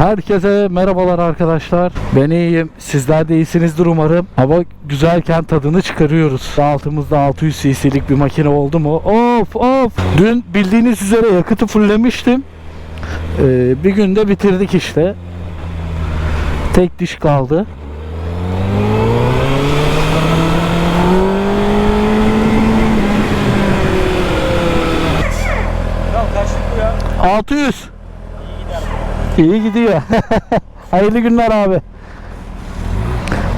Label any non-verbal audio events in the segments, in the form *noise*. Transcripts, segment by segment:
Herkese merhabalar arkadaşlar. Ben iyiyim. Sizler de iyisinizdir umarım. Hava güzelken tadını çıkarıyoruz. Altımızda 600 cc'lik bir makine oldu mu? Of of. Dün bildiğiniz üzere yakıtı fulllemiştim. Ee, bir günde bitirdik işte. Tek diş kaldı. Kral kaçlık bu ya? 600. İyi gidiyor. *laughs* hayırlı günler abi.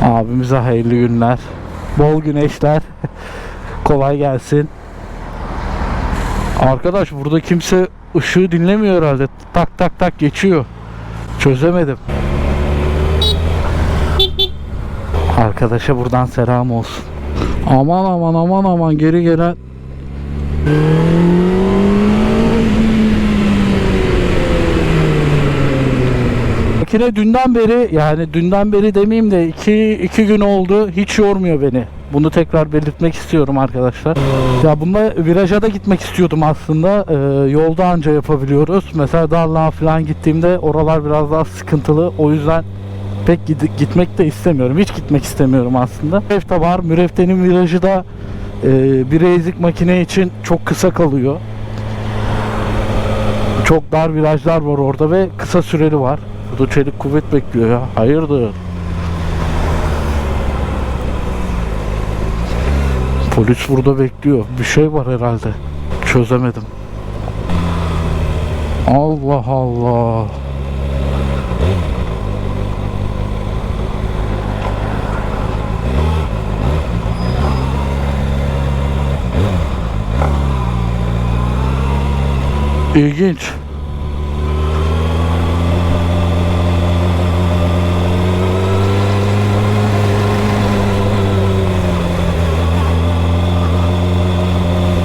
Abimize hayırlı günler. Bol güneşler. *laughs* Kolay gelsin. Arkadaş burada kimse ışığı dinlemiyor herhalde. Tak tak tak geçiyor. Çözemedim. Arkadaşa buradan selam olsun. Aman aman aman aman geri gelen Makine dünden beri yani dünden beri demeyeyim de iki, iki gün oldu hiç yormuyor beni. Bunu tekrar belirtmek istiyorum arkadaşlar. Ya bunda viraja da gitmek istiyordum aslında. Ee, yolda anca yapabiliyoruz. Mesela Darlığa falan gittiğimde oralar biraz daha sıkıntılı. O yüzden pek gitmek de istemiyorum. Hiç gitmek istemiyorum aslında. Mürefte var. Mürefte'nin virajı da e, bir ezik makine için çok kısa kalıyor. Çok dar virajlar var orada ve kısa süreli var. Burada çelik kuvvet bekliyor ya. Hayırdır? Polis burada bekliyor. Bir şey var herhalde. Çözemedim. Allah Allah. İlginç.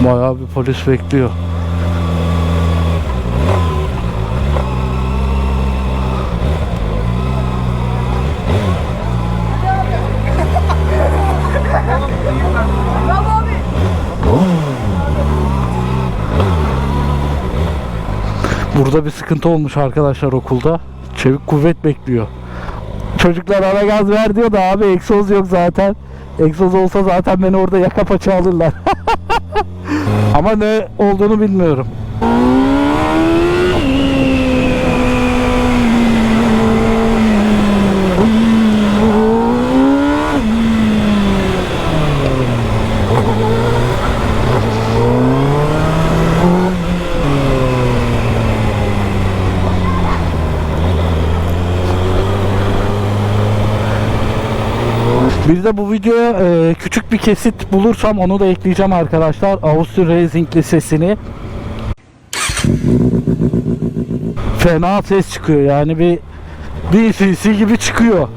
Bayağı bir polis bekliyor. Burada bir sıkıntı olmuş arkadaşlar okulda. Çevik kuvvet bekliyor. Çocuklar ara gaz ver diyor da abi egzoz yok zaten. Egzoz olsa zaten beni orada yaka paça alırlar. *laughs* Ama ne olduğunu bilmiyorum. Bir de bu videoya e, küçük bir kesit bulursam onu da ekleyeceğim arkadaşlar. Avusturya Racing sesini. Fena ses çıkıyor yani bir bir cc gibi çıkıyor.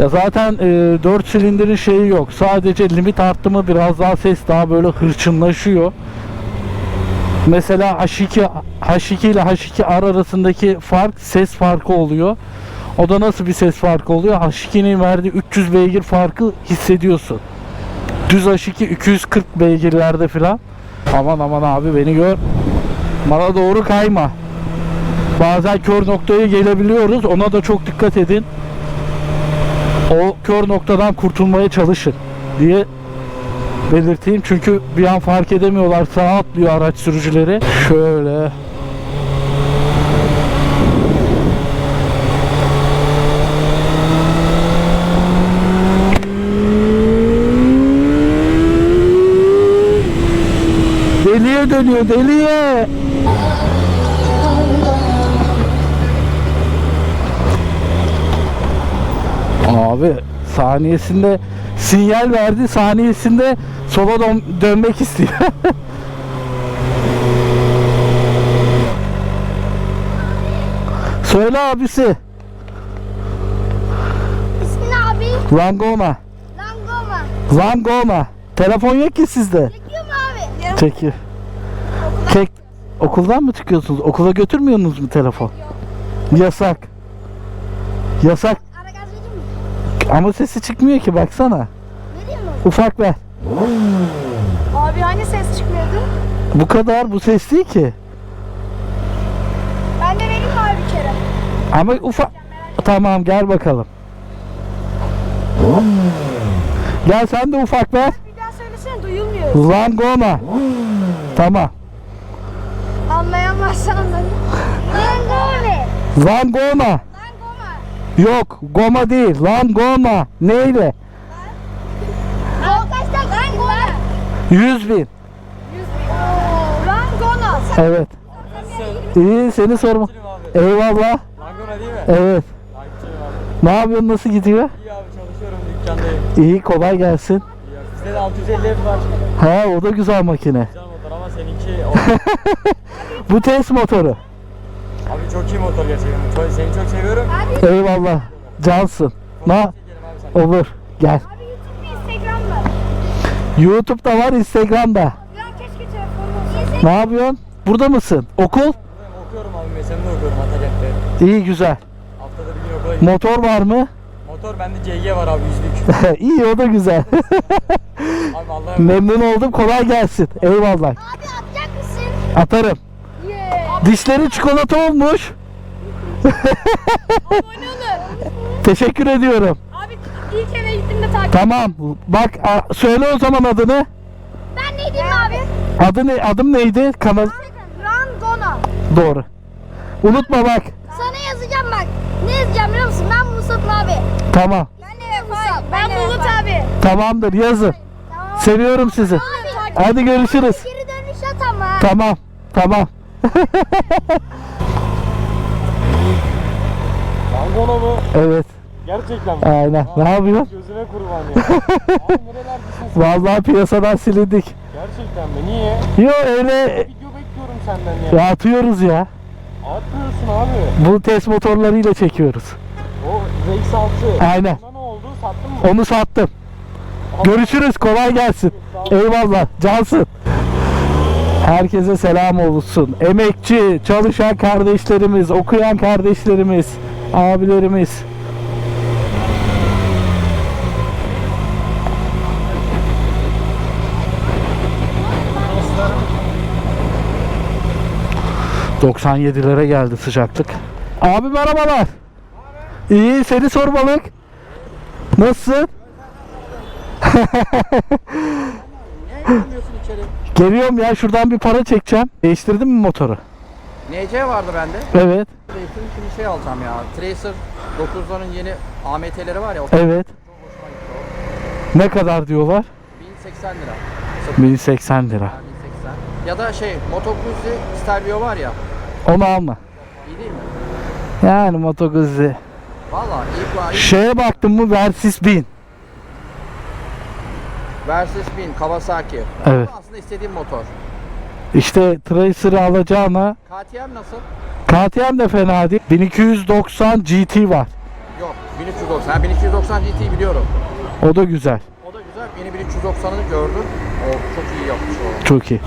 Ya zaten e, 4 silindirin şeyi yok. Sadece limit arttı mı biraz daha ses daha böyle hırçınlaşıyor. Mesela H2 H2 ile H2R arasındaki fark ses farkı oluyor. O da nasıl bir ses farkı oluyor? H2'nin verdiği 300 beygir farkı hissediyorsun. Düz H2 240 beygirlerde filan. Aman aman abi beni gör. Bana doğru kayma. Bazen kör noktaya gelebiliyoruz. Ona da çok dikkat edin. O kör noktadan kurtulmaya çalışın diye belirteyim. Çünkü bir an fark edemiyorlar. Sağa atlıyor araç sürücüleri. Şöyle. Deliye dönüyor deliye. Abi saniyesinde sinyal verdi saniyesinde sola dön- dönmek istiyor. *laughs* Söyle abisi. İsmin abi? Langoma. Langoma. Langoma. Telefon yok ki sizde. Çekiyor mu abi? Çekil. Tek okuldan mı çıkıyorsunuz? Okula götürmüyorsunuz mu telefon? Yasak. Yasak. Ara gaz vereyim mi? Ama sesi çıkmıyor ki baksana. Ufak ver. Abi hani ses çıkmıyordu? Bu kadar bu ses değil ki. Ben de vereyim abi bir kere? Ama ufak. Tamam gel bakalım. Gel sen de ufak ver. Bir daha söylesene duyulmuyor. Langona. Tamam. Anlayamazsan anlarım. Langone. Langona. Langoma. Yok goma değil. Langona. Neyle? 100 bin. Langona. Evet. İyi seni sorma. Eyvallah. Langona değil mi? Evet. Ne yapıyorsun? Nasıl gidiyor? İyi abi çalışıyorum dükkandayım. İyi kolay gelsin. İyi abi. Bizde de 650 ev var. Ha o da güzel makine. Güzel motor ama seninki. *laughs* Bu test motoru. abi çok iyi motor gerçekten. Çok, seni çok seviyorum. Eyvallah. Cansın. Ne? Olur. Gel. abi YouTube mu Instagram mı? YouTube'da var, Instagram'da. Ya keşke telefonum olsa. Ne yapıyorsun? Burada mısın? Okul? Buradayım, okuyorum abi. Meselini okuyorum Atakent'te. İyi güzel. Haftada bir gün okula gidiyorum. Motor var mı? Motor bende CG var abi yüzlük. *laughs* İyi o da güzel. abi *laughs* Allah'ım. Memnun oldum. Kolay gelsin. Eyvallah. Abi atacak mısın? Atarım. Yeah. Dişleri çikolata olmuş. Abone olun. *laughs* Teşekkür ediyorum. Abi ilk eve gittiğimde takip. Tamam. Bak a- söyle o zaman adını. Ben ne diyeyim abi? Adı ne? Adım neydi? Kanal. Rangona. Doğru. Unutma bak. Sana yazacağım bak. Ne yazacağım biliyor musun? Ben Musab abi. Tamam. Ben de Musab. Ben Bulut abi. Tamamdır yazın. Tamam. Seviyorum sizi. Abi, Hadi görüşürüz. Geri dönüş at ama. Tamam. Tamam. Langona mı? Evet. Gerçekten mi? Aynen. Ne yapıyorsun? Gözüne kurban ya. *laughs* abi nerelerdesin? Vallahi piyasadan silindik. Gerçekten mi? Niye? Yo öyle Video bekliyorum senden ya. ya atıyoruz ya. Atmıyorsun abi. Bu test motorlarıyla çekiyoruz. O RX6. Aynen. Ona ne oldu? Sattın mı? Onu sattım. Görüşürüz. Kolay gelsin. Eyvallah. Cansın. Herkese selam olsun. Emekçi, çalışan kardeşlerimiz, okuyan kardeşlerimiz, abilerimiz. ...97'lere geldi sıcaklık. Abi merhabalar. İyi seni sormalık. Nasılsın? *laughs* Geliyorum ya şuradan bir para çekeceğim. Değiştirdin mi motoru? NC vardı bende. Evet. Zeytin şimdi şey alacağım ya. Tracer 9'ların yeni AMT'leri var ya. Evet. Ne kadar diyorlar? o. 1080 lira. Sıfır 1080 lira. 1080. Ya da şey Moto Guzzi Stelvio var ya. Onu alma. İyi değil mi? Yani Moto Guzzi. Valla iyi bu iyi. Şeye baktın mı Versys 1000. Versys 1000 Kawasaki. Evet. Bu Aslında istediğim motor. İşte Tracer'ı alacağına KTM nasıl? KTM de fena değil. 1290 GT var. Yok 1390. Ha 1290 GT biliyorum. O da güzel. O da güzel. Yeni 1390'ı gördüm. O çok iyi yapmış o. Çok iyi.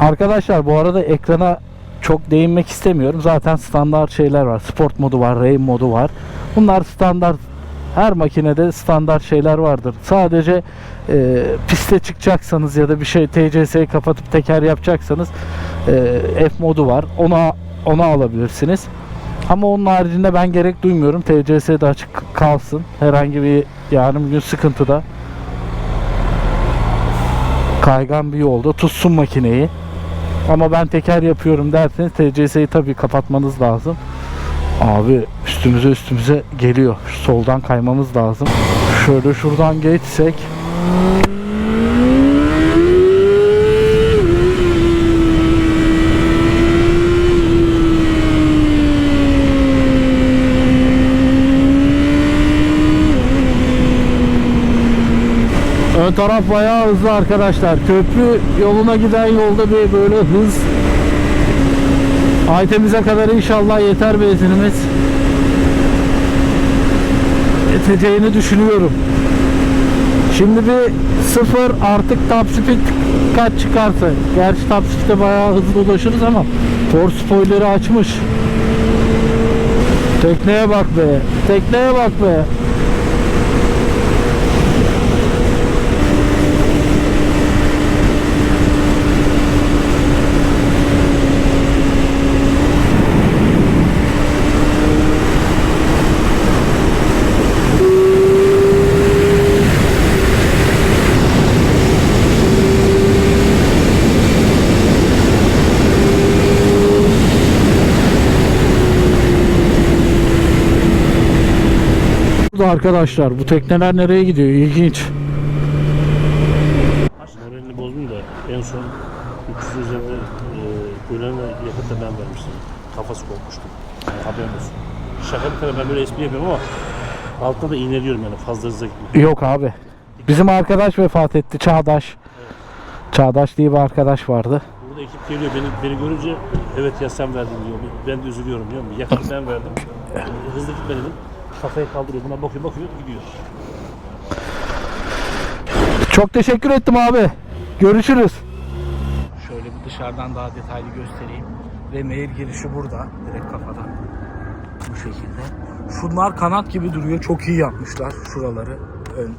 Arkadaşlar bu arada ekrana çok değinmek istemiyorum. Zaten standart şeyler var. Sport modu var, rain modu var. Bunlar standart her makinede standart şeyler vardır. Sadece e, piste çıkacaksanız ya da bir şey TCS'yi kapatıp teker yapacaksanız e, F modu var. Ona ona alabilirsiniz. Ama onun haricinde ben gerek duymuyorum. TCS de açık kalsın. Herhangi bir yarın bir gün sıkıntıda kaygan bir yolda tutsun makineyi. Ama ben teker yapıyorum derseniz TCS'yi tabii kapatmanız lazım. Abi üstümüze üstümüze geliyor. Soldan kaymamız lazım. Şöyle şuradan geçsek. Taraf bayağı hızlı arkadaşlar. Köprü yoluna giden yolda bir böyle hız. Aytemize kadar inşallah yeter benzinimiz. Yeteceğini düşünüyorum. Şimdi bir sıfır artık top speed kaç çıkarsa. Gerçi top speed'e bayağı hızlı ulaşırız ama for spoiler'ı açmış. Tekneye bak be. Tekneye bak be. burada arkadaşlar. Bu tekneler nereye gidiyor? İlginç. Moralini bozdum da en son 300 üzerinde e, Gönen'e yakıtla ben vermiştim. Kafası kopmuştu. Yani haberin olsun. Şaka bir tarafa ben böyle espri yapıyorum ama altına da iğneliyorum yani fazla hızlı gitmiyor. Yok abi. Bizim arkadaş vefat etti. Çağdaş. Çağdaş diye bir arkadaş vardı. Burada ekip geliyor beni, beni görünce evet ya sen verdin diyor. Ben de üzülüyorum musun? Yakıtı ben verdim. Hızlı gitme dedim. Kafayı kaldırıyor buna bakıyor bakıyor gidiyor. Çok teşekkür ettim abi. Görüşürüz. Şöyle bir dışarıdan daha detaylı göstereyim. Ve mail girişi burada. Direkt kafadan. Bu şekilde. Şunlar kanat gibi duruyor. Çok iyi yapmışlar şuraları. Ön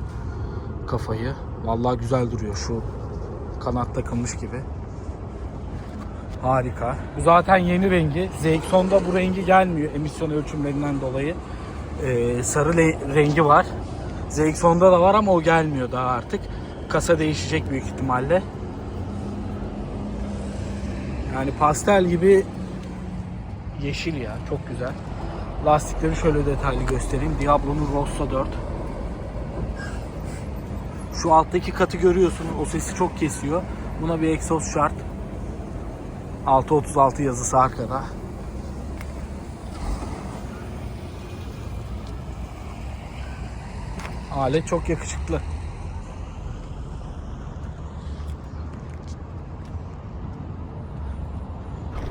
kafayı. Vallahi güzel duruyor şu kanat takılmış gibi. Harika. Bu zaten yeni rengi. ZX-10'da bu rengi gelmiyor emisyon ölçümlerinden dolayı. Ee, sarı rengi var. ZX-10'da da var ama o gelmiyor daha artık. Kasa değişecek büyük ihtimalle. Yani pastel gibi yeşil ya. Çok güzel. Lastikleri şöyle detaylı göstereyim. Diablo'nun Rossa 4. Şu alttaki katı görüyorsunuz. O sesi çok kesiyor. Buna bir egzoz şart. 636 yazısı arkada. Alet çok yakışıklı.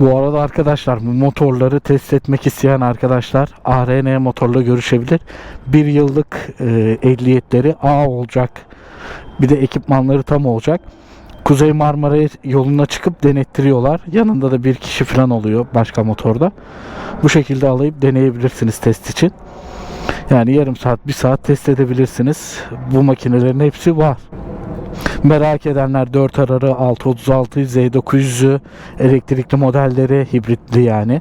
Bu arada arkadaşlar motorları test etmek isteyen arkadaşlar ARN motorla görüşebilir. Bir yıllık e, ehliyetleri A olacak. Bir de ekipmanları tam olacak. Kuzey Marmara yoluna çıkıp denettiriyorlar. Yanında da bir kişi falan oluyor başka motorda. Bu şekilde alayıp deneyebilirsiniz test için. Yani yarım saat, bir saat test edebilirsiniz. Bu makinelerin hepsi var. Merak edenler 4 ararı 636 Z900'ü elektrikli modelleri hibritli yani.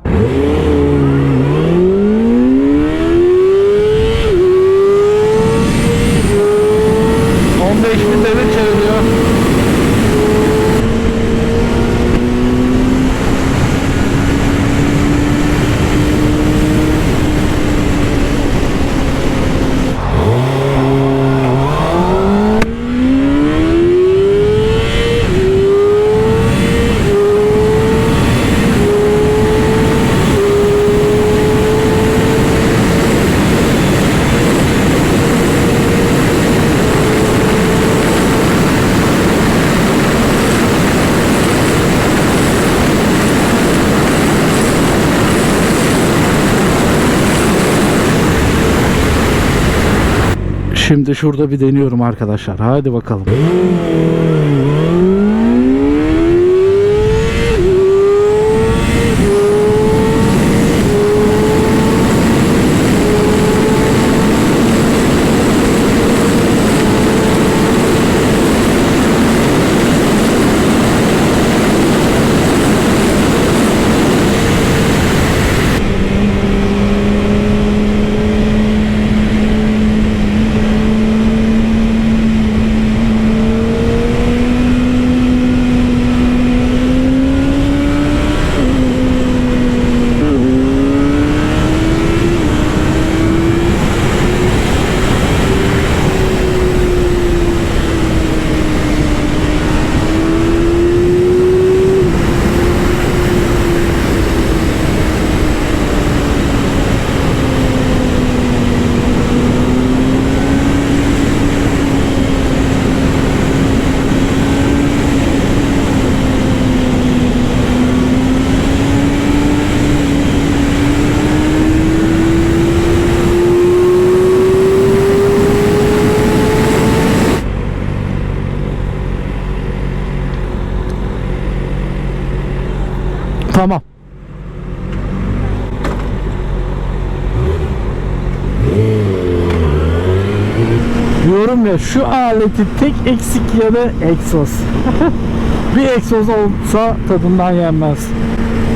Şimdi şurada bir deniyorum arkadaşlar. Hadi bakalım. Tamam. Diyorum ya şu aletin tek eksik yanı egzoz. *laughs* bir egzoz olsa tadından yenmez.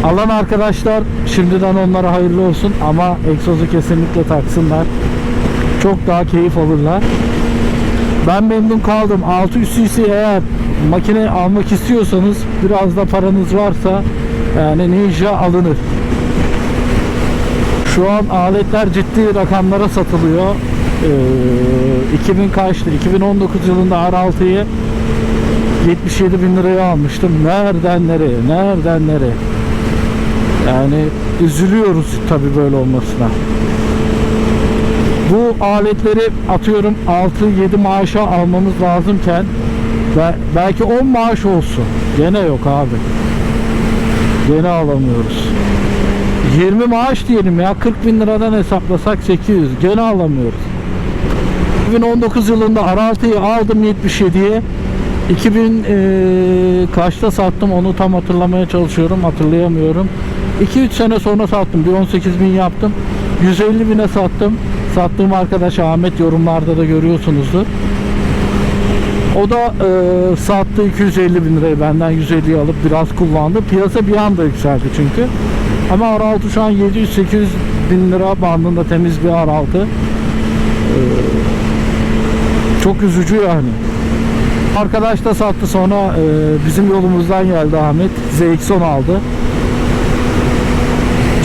Alan arkadaşlar şimdiden onlara hayırlı olsun ama egzozu kesinlikle taksınlar. Çok daha keyif alırlar. Ben memnun kaldım. 600 cc eğer makine almak istiyorsanız biraz da paranız varsa yani Ninja alınır. Şu an aletler ciddi rakamlara satılıyor. Ee, 2000 kaçtı? 2019 yılında R6'yı 77 bin liraya almıştım. Nereden nereye? Nereden nereye? Yani üzülüyoruz tabii böyle olmasına. Bu aletleri atıyorum 6-7 maaşa almamız lazımken belki 10 maaş olsun. Gene yok abi. Gene alamıyoruz. 20 maaş diyelim ya 40 bin liradan hesaplasak 800 gene alamıyoruz. 2019 yılında R6'yı aldım 77'ye 2000 eee, kaçta sattım onu tam hatırlamaya çalışıyorum hatırlayamıyorum. 2-3 sene sonra sattım bir 18 bin yaptım. 150 bine sattım. Sattığım arkadaş Ahmet yorumlarda da görüyorsunuzdur. O da eee, sattı 250 bin lirayı benden 150 alıp biraz kullandı. Piyasa bir anda yükseldi çünkü. Ama R6 şu an 700-800 bin lira bandında temiz bir R6 Eee, çok üzücü yani Arkadaş da sattı sonra e, bizim yolumuzdan geldi Ahmet. ZX-10 aldı.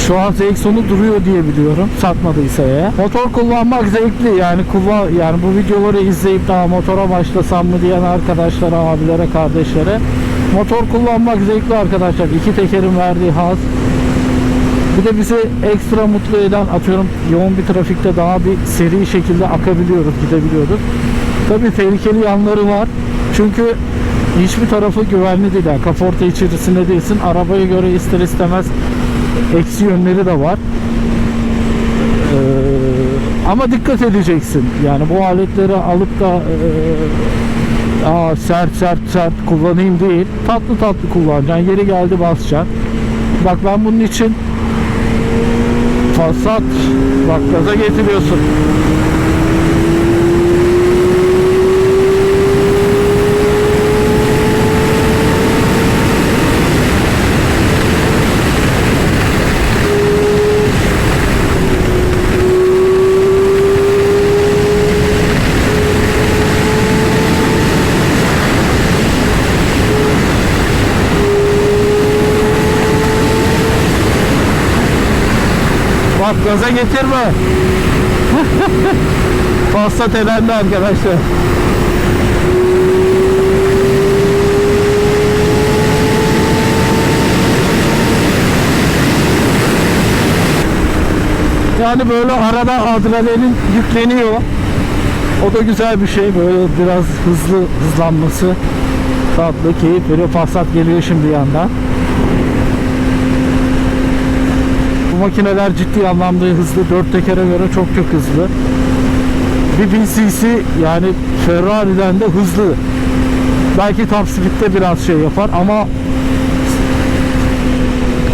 Şu an ZX-10'u duruyor diye biliyorum. Satmadıysa eğer. Motor kullanmak zevkli. Yani kullan yani bu videoları izleyip daha motora başlasam mı diyen arkadaşlara, abilere, kardeşlere motor kullanmak zevkli arkadaşlar. İki tekerin verdiği haz. Bir de bizi ekstra mutlu eden atıyorum yoğun bir trafikte daha bir seri şekilde akabiliyoruz, gidebiliyoruz. Tabii tehlikeli yanları var. Çünkü hiçbir tarafı güvenli değil. Yani kaporta içerisinde değilsin. Arabaya göre ister istemez eksi yönleri de var. Ee, ama dikkat edeceksin. Yani bu aletleri alıp da e, aa, sert sert sert kullanayım değil. Tatlı tatlı kullanacaksın. Yeri geldi basacaksın. Bak ben bunun için Passat bak gaza getiriyorsun. Gaza getirme. *laughs* Passat elendi arkadaşlar. Yani böyle arada adrenalin yükleniyor. O da güzel bir şey. Böyle biraz hızlı hızlanması tatlı, keyif veriyor. Passat geliyor şimdi yandan. Bu makineler ciddi anlamda hızlı. Dört tekere göre çok çok hızlı. Bir 1000 cc yani Ferrari'den de hızlı. Belki top speed'de biraz şey yapar ama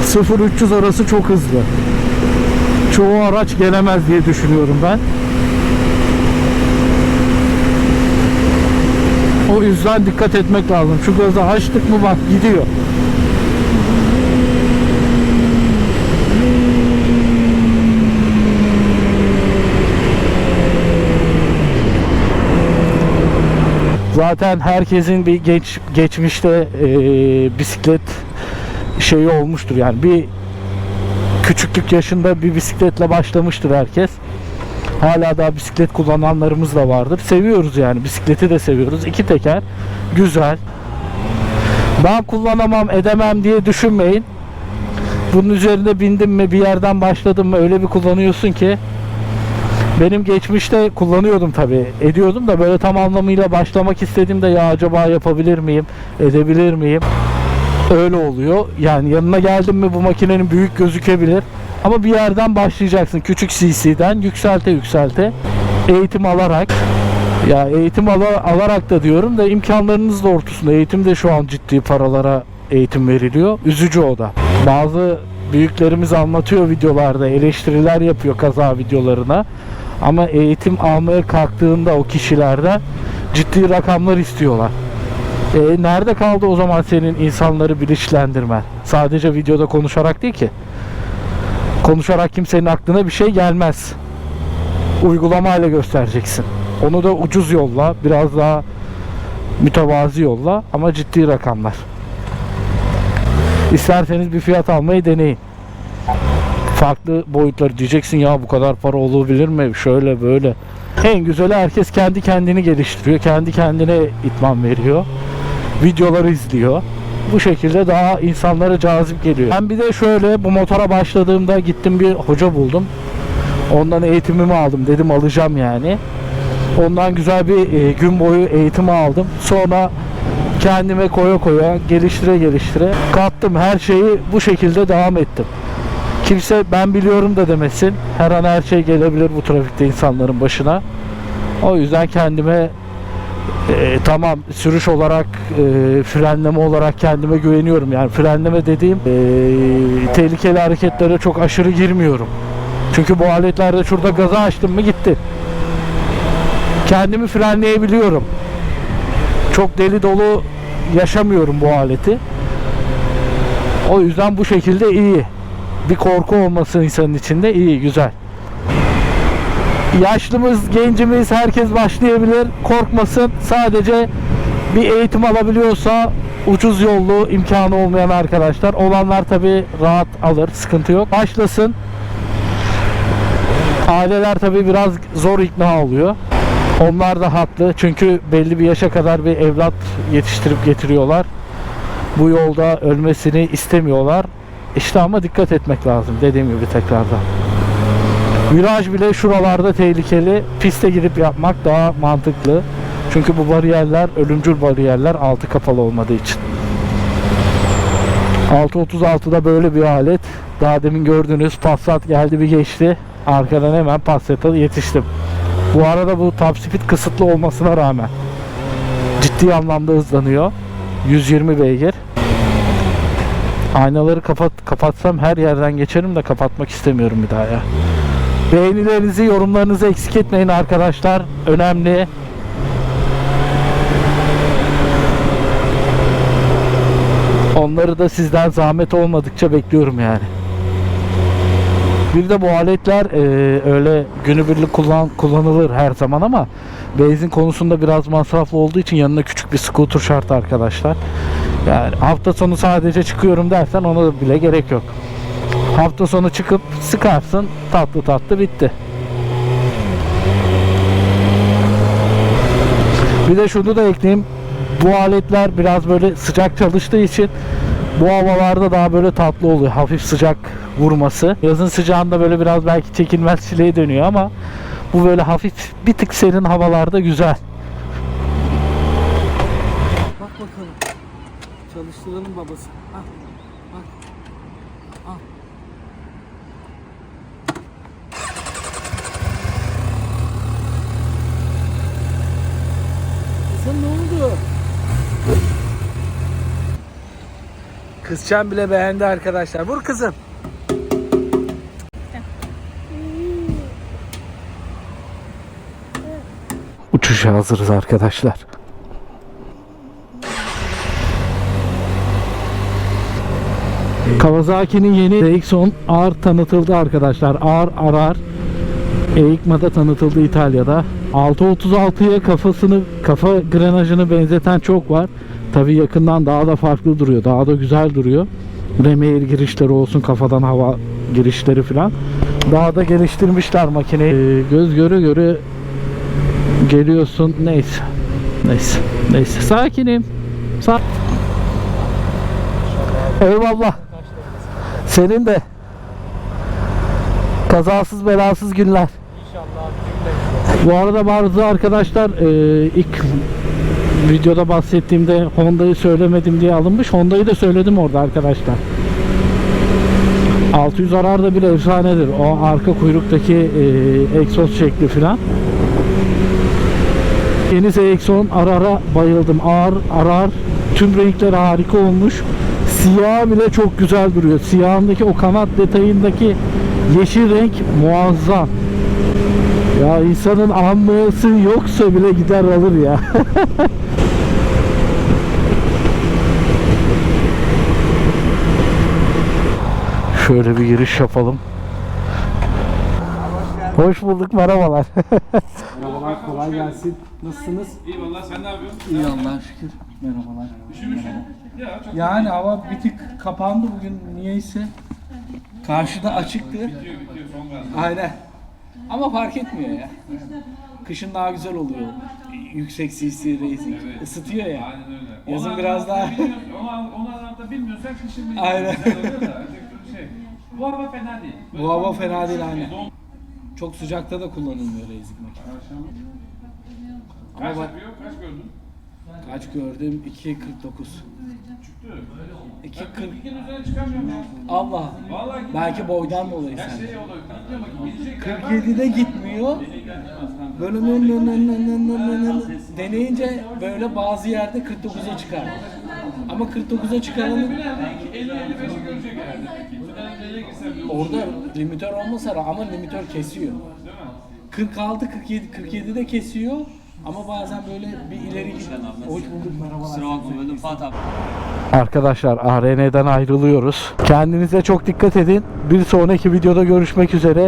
0-300 arası çok hızlı. Çoğu araç gelemez diye düşünüyorum ben. O yüzden dikkat etmek lazım. Şu gözü açtık mı bak gidiyor. Zaten herkesin bir geç geçmişte eee, bisiklet şeyi olmuştur. Yani bir küçüklük yaşında bir bisikletle başlamıştır herkes. Hala daha bisiklet kullananlarımız da vardır. Seviyoruz yani bisikleti de seviyoruz. İki teker güzel. Ben kullanamam edemem diye düşünmeyin. Bunun üzerinde bindim mi bir yerden başladım mı öyle bir kullanıyorsun ki benim geçmişte kullanıyordum tabi ediyordum da böyle tam anlamıyla başlamak istediğimde ya acaba yapabilir miyim? Edebilir miyim? Öyle oluyor. Yani yanına geldim mi bu makinenin büyük gözükebilir. Ama bir yerden başlayacaksın. Küçük cc'den yükselte yükselte eğitim alarak. Ya eğitim ala- alarak da diyorum da imkanlarınız doğrultusunda eğitim de şu an ciddi paralara eğitim veriliyor. Üzücü o da. Bazı büyüklerimiz anlatıyor videolarda eleştiriler yapıyor kaza videolarına ama eğitim almaya kalktığında o kişilerden ciddi rakamlar istiyorlar. E, nerede kaldı o zaman senin insanları bilinçlendirmen? Sadece videoda konuşarak değil ki. Konuşarak kimsenin aklına bir şey gelmez. Uygulamayla göstereceksin. Onu da ucuz yolla, biraz daha mütevazi yolla ama ciddi rakamlar. İsterseniz bir fiyat almayı deneyin. Farklı boyutları diyeceksin ya bu kadar para olabilir mi? Şöyle böyle. En güzeli herkes kendi kendini geliştiriyor. Kendi kendine itman veriyor. Videoları izliyor. Bu şekilde daha insanlara cazip geliyor. Ben bir de şöyle bu motora başladığımda gittim bir hoca buldum. Ondan eğitimimi aldım. Dedim alacağım yani. Ondan güzel bir e, gün boyu eğitimi aldım. Sonra kendime koya koya geliştire geliştire kattım her şeyi bu şekilde devam ettim. Kimse ben biliyorum da demesin. Her an her şey gelebilir bu trafikte insanların başına. O yüzden kendime e, tamam sürüş olarak e, frenleme olarak kendime güveniyorum. Yani frenleme dediğim e, tehlikeli hareketlere çok aşırı girmiyorum. Çünkü bu aletlerde şurada gaza açtım mı gitti. Kendimi frenleyebiliyorum. Çok deli dolu yaşamıyorum bu aleti. O yüzden bu şekilde iyi. Bir korku olması insanın içinde iyi, güzel. Yaşlımız, gencimiz, herkes başlayabilir. Korkmasın. Sadece bir eğitim alabiliyorsa ucuz yollu imkanı olmayan arkadaşlar. Olanlar tabi rahat alır. Sıkıntı yok. Başlasın. Aileler tabi biraz zor ikna oluyor. Onlar da haklı. Çünkü belli bir yaşa kadar bir evlat yetiştirip getiriyorlar. Bu yolda ölmesini istemiyorlar. İşte dikkat etmek lazım dediğim gibi tekrardan. Viraj bile şuralarda tehlikeli. Piste gidip yapmak daha mantıklı. Çünkü bu bariyerler ölümcül bariyerler altı kapalı olmadığı için. 6.36'da böyle bir alet. Daha demin gördüğünüz Passat geldi bir geçti. Arkadan hemen Passat'a yetiştim. Bu arada bu top speed kısıtlı olmasına rağmen ciddi anlamda hızlanıyor. 120 beygir. Aynaları kapat kapatsam her yerden geçerim de kapatmak istemiyorum bir daha ya. Beğenilerinizi, yorumlarınızı eksik etmeyin arkadaşlar. Önemli. Onları da sizden zahmet olmadıkça bekliyorum yani. Bir de bu aletler e, öyle günübirlik kullan, kullanılır her zaman ama benzin konusunda biraz masraflı olduğu için yanına küçük bir scooter şart arkadaşlar. Yani hafta sonu sadece çıkıyorum dersen ona bile gerek yok. Hafta sonu çıkıp sıkarsın tatlı tatlı bitti. Bir de şunu da ekleyeyim. Bu aletler biraz böyle sıcak çalıştığı için bu havalarda daha böyle tatlı oluyor. Hafif sıcak vurması. Yazın sıcağında böyle biraz belki çekilmez çileye dönüyor ama bu böyle hafif bir tık serin havalarda güzel. Bak bakalım. Çalıştıralım babası. Al. Bak. Al. Kızım ne oldu? Kızcan bile beğendi arkadaşlar. Vur kızım. Uçuşa hazırız arkadaşlar. Kawasaki'nin yeni DX-10 R tanıtıldı arkadaşlar. R arar. EICMA'da tanıtıldı İtalya'da. 636'ya kafasını kafa grenajını benzeten çok var. Tabi yakından daha da farklı duruyor. Daha da güzel duruyor. Remair girişleri olsun kafadan hava girişleri falan. Daha da geliştirmişler makineyi. Ee, göz göre göre geliyorsun. Neyse. Neyse. Neyse. Sakinim. Sa eyvallah. Senin de. Kazasız belasız günler. Bu arada bazı arkadaşlar e, ilk videoda bahsettiğimde Honda'yı söylemedim diye alınmış. Honda'yı da söyledim orada arkadaşlar. 600 arar da bir efsanedir. O arka kuyruktaki e, egzoz şekli filan Yeni ZX-10 Arar'a bayıldım. Ağır, arar. Tüm renkler harika olmuş. Siyah bile çok güzel duruyor. Siyahındaki o kanat detayındaki yeşil renk muazzam. Ya insanın anlayası yoksa bile gider alır ya. *laughs* Şöyle bir giriş yapalım. Hoş bulduk merhabalar. *laughs* Merhabalar kolay gelsin. Nasılsınız? İyi vallahi sen ne yapıyorsun? İyi Allah'a şükür. Merhabalar. Üşümüşsün. Ya çok Yani hava bir tık kapandı bugün niyeyse. Karşıda açıktı. bitiyor bitiyor son gaz. Aynen. Ama fark etmiyor ya. Kışın daha güzel oluyor. Yüksek CC Racing. Isıtıyor ya. Aynen öyle. Yazın Onu biraz daha- bilmiyorsan- Onu, onu anlamda bilmiyorsan kışın bilmiyorsun. Aynen. Güzel oluyor da, şey. Bu hava fena değil. Böyle Bu hava fena değil aynen. Çok sıcakta da kullanılmıyor racing makine. Kaç Ama bak- yapıyor? Kaç gördün? Kaç gördüm? 2.49. Çıktı. 2.40. Üzerine çıkamıyorum ya. Allah. Vallahi. Belki boydan dolayı sen. şey oluyor. Gidiyor bak gidecek. 47'de gitmiyor. Böyle nın nın nın nın nın nın deneyince böyle bazı yerde 49'a çıkar. Ama 49'a çıkaranın 50-55'i görecek herhalde. Tünel nereye girsem bir orada limitör olmasa da ama limitör kesiyor. 46 47 47'de kesiyor ama bazen böyle bir ileri gidiyor. Hoş bulduk merhabalar. Arkadaşlar ARN'den ayrılıyoruz. Kendinize çok dikkat edin. Bir sonraki videoda görüşmek üzere.